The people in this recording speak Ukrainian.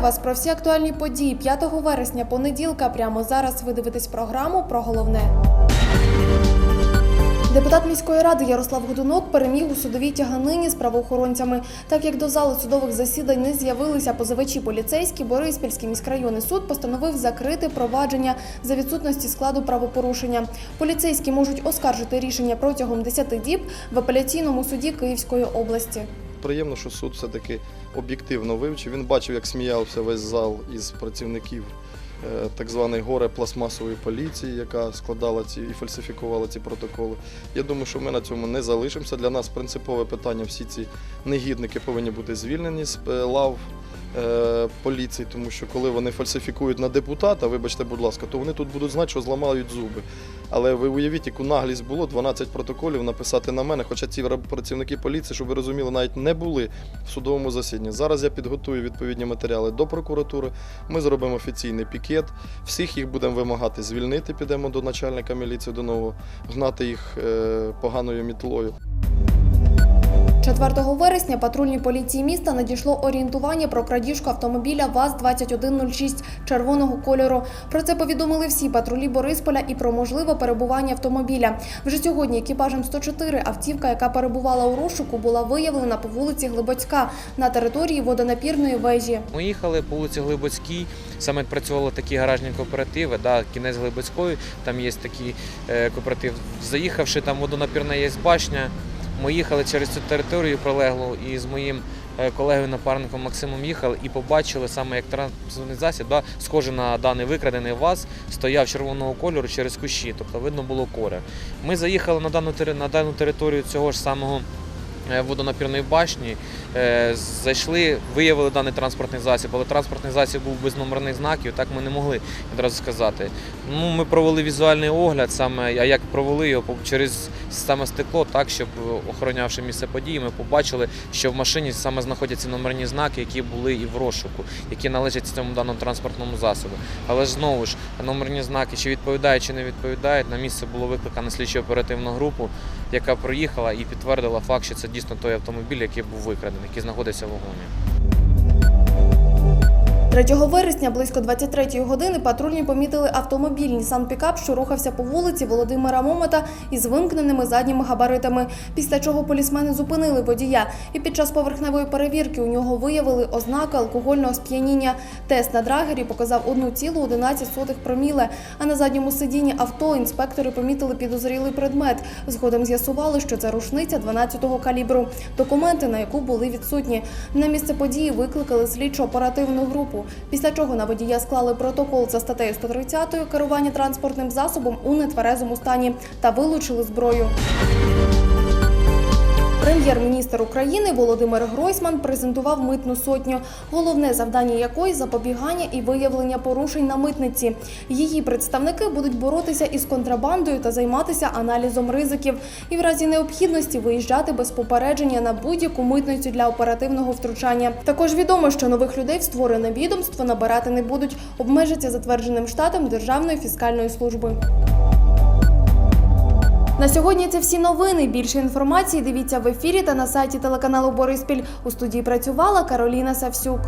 вас про всі актуальні події 5 вересня понеділка. Прямо зараз ви дивитесь програму про головне. Депутат міської ради Ярослав Годунок переміг у судовій тяганині з правоохоронцями. Так як до зали судових засідань не з'явилися позивачі поліцейські, Бориспільський міськрайонний суд постановив закрити провадження за відсутності складу правопорушення. Поліцейські можуть оскаржити рішення протягом 10 діб в апеляційному суді Київської області. Приємно, що суд все-таки об'єктивно вивчив. Він бачив, як сміявся весь зал із працівників е, так званої горе пластмасової поліції, яка складала ці і фальсифікувала ці протоколи. Я думаю, що ми на цьому не залишимося. Для нас принципове питання: всі ці негідники повинні бути звільнені з е, лав. е, Поліції, тому що коли вони фальсифікують на депутата, вибачте, будь ласка, то вони тут будуть знати, що зламають зуби. Але ви уявіть, яку наглість було 12 протоколів написати на мене, хоча ці працівники поліції, щоб ви розуміли, навіть не були в судовому засіданні. Зараз я підготую відповідні матеріали до прокуратури. Ми зробимо офіційний пікет. Всіх їх будемо вимагати звільнити. Підемо до начальника міліції до нового, гнати їх е, поганою мітлою. 4 вересня патрульній поліції міста надійшло орієнтування про крадіжку автомобіля ВАЗ-2106 червоного кольору. Про це повідомили всі патрулі Борисполя і про можливе перебування автомобіля. Вже сьогодні екіпажем 104 автівка, яка перебувала у розшуку, була виявлена по вулиці Глибоцька на території водонапірної вежі. Ми їхали по вулиці Глибоцькій, саме працювали такі гаражні кооперативи, да, кінець Глибоцької, там є такий е, кооператив. Заїхавши, там водонапірна є башня, ми їхали через цю територію прилеглу і з моїм е, колегою-напарником Максимом їхали і побачили саме як транспортний засіб, да, схоже на даний викрадений ВАЗ, стояв червоного кольору через кущі, тобто видно було коре. Ми заїхали на дану, на дану територію цього ж самого водонапірної башні, е, зайшли, виявили даний транспортний засіб, але транспортний засіб був без номерних знаків, так ми не могли відразу сказати. Ну, ми провели візуальний огляд, саме, а як провели його через саме стекло, так, щоб е, охоронявши місце події, ми побачили, що в машині саме знаходяться номерні знаки, які були і в розшуку, які належать цьому даному транспортному засобу. Але знову ж номерні знаки, чи відповідають, чи не відповідають, на місце було викликано слідчо оперативну групу, яка проїхала і підтвердила факт, що це дійсно той автомобіль, який був викрадений, який знаходиться в вагоні. 3 вересня близько 23 години патрульні помітили автомобіль Nissan Пікап, що рухався по вулиці Володимира Момата із вимкненими задніми габаритами. Після чого полісмени зупинили водія, і під час поверхневої перевірки у нього виявили ознаки алкогольного сп'яніння. Тест на драгері показав 1,11 проміле. А на задньому сидінні авто інспектори помітили підозрілий предмет. Згодом з'ясували, що це рушниця 12-го калібру, документи на яку були відсутні. На місце події викликали слідчо-оперативну групу. Після чого на водія склали протокол за статтею 130 керування транспортним засобом у нетверезому стані та вилучили зброю. Прем'єр-міністр України Володимир Гройсман презентував митну сотню, головне завдання якої запобігання і виявлення порушень на митниці. Її представники будуть боротися із контрабандою та займатися аналізом ризиків, і в разі необхідності виїжджати без попередження на будь-яку митницю для оперативного втручання. Також відомо, що нових людей в створене відомство набирати не будуть, обмежаться затвердженим штатом Державної фіскальної служби. На сьогодні це всі новини. Більше інформації дивіться в ефірі та на сайті телеканалу Бориспіль. У студії працювала Кароліна Савсюк.